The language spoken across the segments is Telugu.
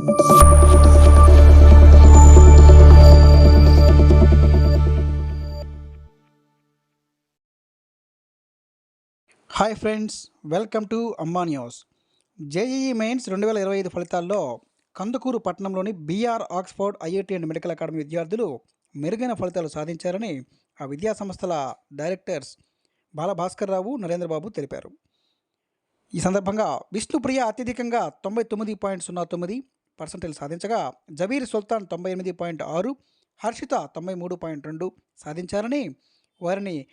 హాయ్ ఫ్రెండ్స్ వెల్కమ్ టు అమ్మా న్యూస్. జేఈఈ మెయిన్స్ రెండు వేల ఇరవై ఐదు ఫలితాల్లో కందుకూరు పట్టణంలోని B R Oxford IIT and medical academy విద్యార్థులు మెరుగైన ఫలితాలు సాధించారని ఆ విద్యా సంస్థల డైరెక్టర్స్ బాలభాస్కర్ రావు నరేంద్రబాబు తెలిపారు. ఈ సందర్భంగా విష్ణుప్రియ అత్యధికంగా తొంభై తొమ్మిది పాయింట్ సున్నా తొమ్మిది పర్సంటేజ్ సాధించగా జబీర్ సుల్తాన్ తొంభై ఎనిమిది పాయింట్ ఆరు హర్షిత తొంభై మూడు పాయింట్ రెండు సాధించారని వారిని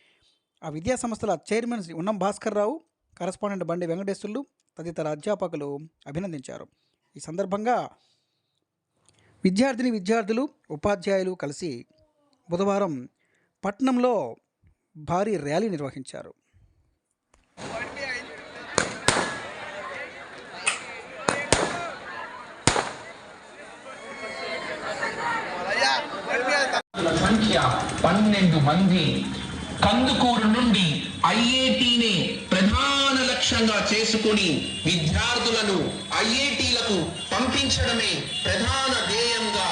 ఆ విద్యా సంస్థల చైర్మన్ శ్రీ ఉన్నం భాస్కర్ రావు కరస్పాండెంట్ బండి వెంకటేశ్వర్లు తదితర అధ్యాపకులు అభినందించారు. ఈ సందర్భంగా విద్యార్థిని విద్యార్థులు ఉపాధ్యాయులు కలిసి బుధవారం పట్నంలో భారీ ర్యాలీ నిర్వహించారు. సంఖ్య పన్నెండు మంది కందుకూరు నుండి ఐఐటిని ప్రధాన లక్ష్యంగా చేసుకుని విద్యార్థులను ఐఐటీలకు పంపించడమే ప్రధాన ధ్యేయంగా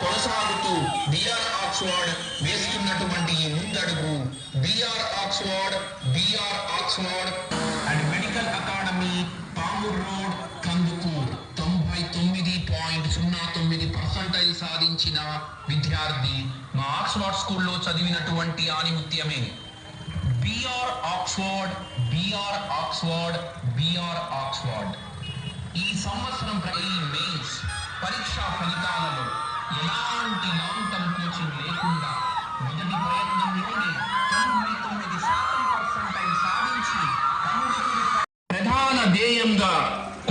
కొనసాగుతూ బిఆర్ ఆక్స్ఫర్డ్ వేస్తున్నటువంటి ఈ ముందడుగు. B R Oxford B R Oxford. And medical academy Pamur road సాధించిన విద్యార్థి మా ఆక్స్ఫర్డ్ స్కూల్లో చదివినటువంటి ఆనిముత్యమే. B R Oxford B R Oxford B R Oxford ఈ సంవత్సరం ఈ మెయిన్స్ పరీక్షా ఫలితాలలో ఎలాంటి లాంగ్ కోచింగ్ లేకుండా మొదటి ప్రయత్నంలోనే తొంభై తొమ్మిది శాతం పర్సెంటైల్ సాధించి ప్రధాన ధ్యేయంగా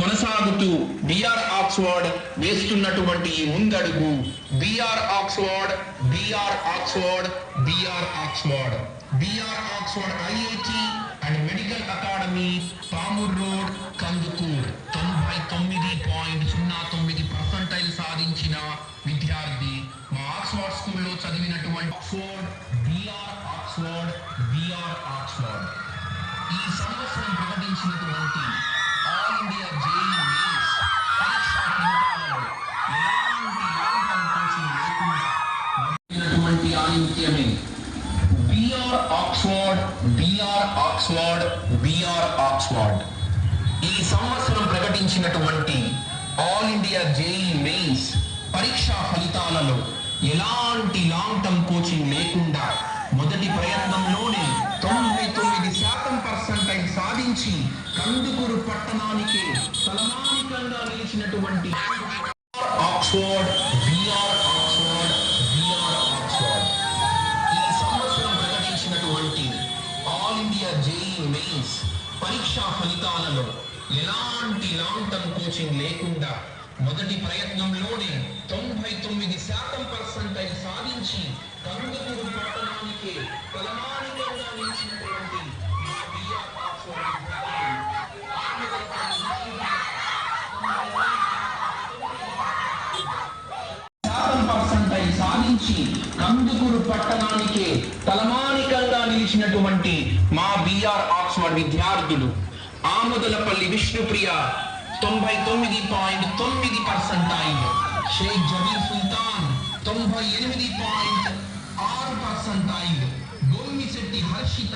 కొనసాగుతూ బిఆర్ ఆక్స్ఫర్డ్ వేస్తున్నటువంటి ఈ ముందడుగు. B R Oxford B R Oxford B R Oxford B R Oxford IIT and medical academy Pamur road Kandukur తొంభై తొమ్మిది పాయింట్ సున్నా తొమ్మిది పర్సంటైల్ సాధించిన విద్యార్థి మా ఆక్స్ఫర్డ్ స్కూల్లో చదివినటువంటి Oxford B R Oxford B R Oxford ఈ సంవత్సరం ప్రకటించినటువంటి all India JEE B R Oxford B R Oxford B R Oxford ఈ సంవత్సరం ప్రకటించినటువంటి ఆల్ ఇండియా జేఈ మెయిన్స్ పరీక్షా ఫలితాలలో ఎలాంటి లాంగ్ టర్మ్ కోచింగ్ లేకుండా మొదటి ప్రయత్నంలోనే తొంభై తొమ్మిది శాతం పర్సెంటైల్ సాధించి కందుకూరు పట్టణానికి తలమానికంగా నిలిచినటువంటి Oxford B R Oxford B R Oxford ఈ సంవత్సరం ప్రకటించినటువంటి ఆల్ ఇండియా జేఈ మెయిన్స్ పరీక్షా ఫలితాలలో ఎలాంటి లాంగ్ టర్మ్ కోచింగ్ లేకుండా మొదటి ప్రయత్నంలోనే తొంభై తొమ్మిది శాతం పర్సెంటైల్ సాధించి కందుకూరు పట్టణానికి ప్రమాణికంగా నిలిచినటువంటి సాధించి కందుకూరు పట్టణానికి తలమానికంగా నిలిచినటువంటి మా బిఆర్ ఆక్స్ఫర్డ్ విద్యార్థులు ఆముదలపల్లి విష్ణుప్రియ తొంభై తొమ్మిది పాయింట్ తొమ్మిది పర్సెంటైల్ షేక్ జబీర్ సుల్తాన్ తొంభై ఎనిమిది పాయింట్ ఆరు పర్సెంటైల్ గోమిశెట్టి హర్షిత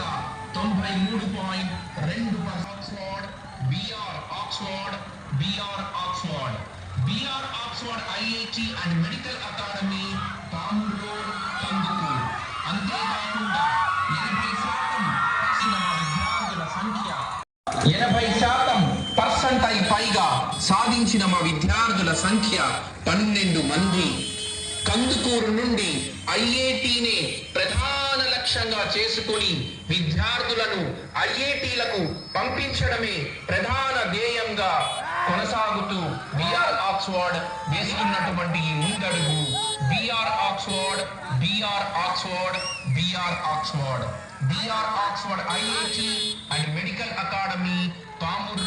తొంభై మూడు పాయింట్ రెండు Oxford B R Oxford B R Oxford. B R Oxford IIT and medical academy Pamur road Kandukur. అంతేకాకుండా ఎనభై శాతం వచ్చిన మా విద్యార్థుల సంఖ్య ఎనభై శాతం పర్సంటైల్ పైగా సాధించిన మా విద్యార్థుల సంఖ్య పన్నెండు మంది. కందుకూరు నుండి ఐఏటీనే ప్రధాన లక్ష్యంగా చేసుకొని విద్యార్థులను ఐఏటీలకు పంపించడమే ప్రధాన ధ్యేయంగా కొనసాగుతూ బిఆర్ ఆక్స్ఫర్డ్ వేస్తున్నటువంటి ఈ ముందడుగు. B R Oxford B R Oxford B R Oxford. B R Oxford IIT and medical academy Pamur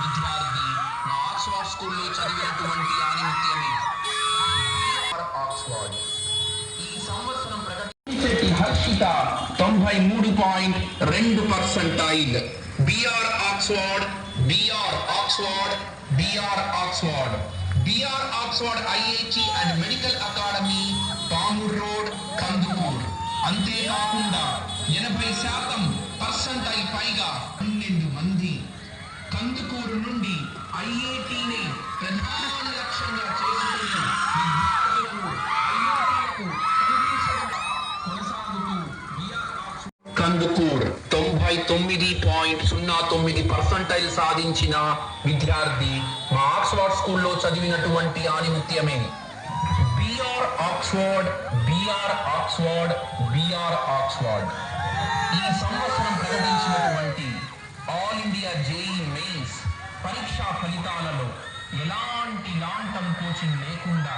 విద్యార్థి మా ఆక్స్ఫర్డ్ స్కూల్లో చదివినటువంటి ఆనిముత్యమే ఆక్స్ఫర్డ్. ఈ సంవత్సరం ప్రకటించేటి హర్షిత తొంభై మూడు పాయింట్ రెండు percentile B R Oxford B R Oxford B R Oxford. B R Oxford IIT and medical academy Pamur road Kandukur. అంతేకాకుండా ఎనభై శాతం పర్సంటైల్ పైగా పన్నెండు మంది కందుకూరు నుండి ఐఐటిని ప్రధాన లక్ష్యంగా చేసుకుని కందుకూర్ తొంభై తొమ్మిది పాయింట్ సున్నా తొమ్మిది పర్సంటైల్ సాధించిన విద్యార్థి మా ఆక్స్ఫర్డ్ స్కూల్లో చదివినటువంటి ఆనిముత్యమే. B R Oxford B R Oxford B R Oxford. ఈ సంవత్సరం ప్రకటించినటువంటి ఆల్ ఇండియా జేఈ పరీక్షా ఫలితాలలో ఎలాంటి లాంటం కోచింగ్ లేకుండా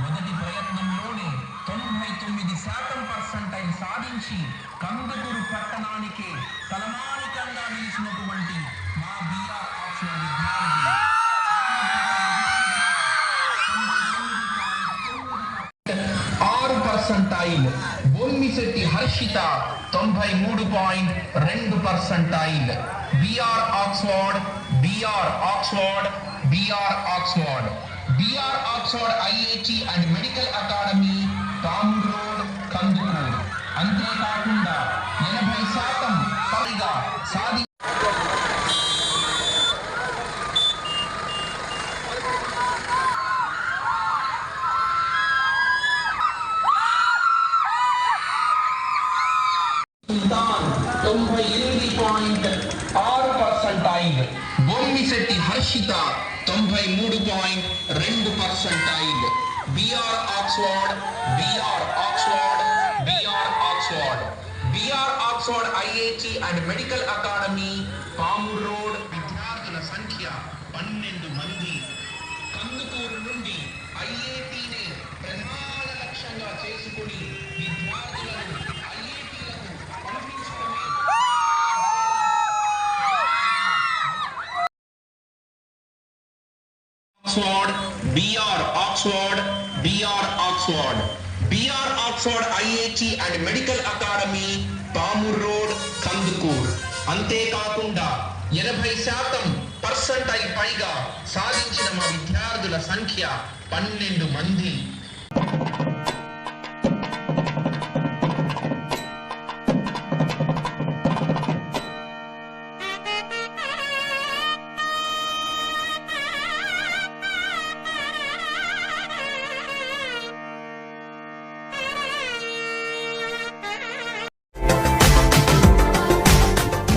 మొదటి ప్రయత్నంలోనే తొంభై తొమ్మిది శాతం పర్సంటైల్ సాధించి కందుకూరు పట్టణానికే తలమానికంగా నిలిచినటువంటి మా బీఆర్ ఆప్షన్ విద్యార్థి ఆరు పర్సంటైల్ బొమ్మిశెట్టి హర్షిత తొంభై మూడు పాయింట్ రెండు percentile. B R Oxford BR Oxford BR Oxford BR Oxford IIT and medical academy Tamur road Kandukur అంతేకాకుండా ఎనభై శాతం పైగా సాధి బొమ్మిశెట్టి తొంభై మూడు పాయింట్ రెండు percentile. B R Oxford B R Oxford B R Oxford B R Oxford IIT and medical academy Pamur road విద్యార్థుల సంఖ్య పన్నెండు మంది. కందుకూరు నుండి ఐఐటిని ప్రధాన లక్ష్యంగా చేసుకుని విద్యార్థులను Oxford B R Oxford B R Oxford B R Oxford IIT and medical academy Pamur road Kandukur అంతేకాకుండా ఎనభై శాతం పర్సంటైల్ పైగా సాధించిన మా విద్యార్థుల సంఖ్య పన్నెండు మంది.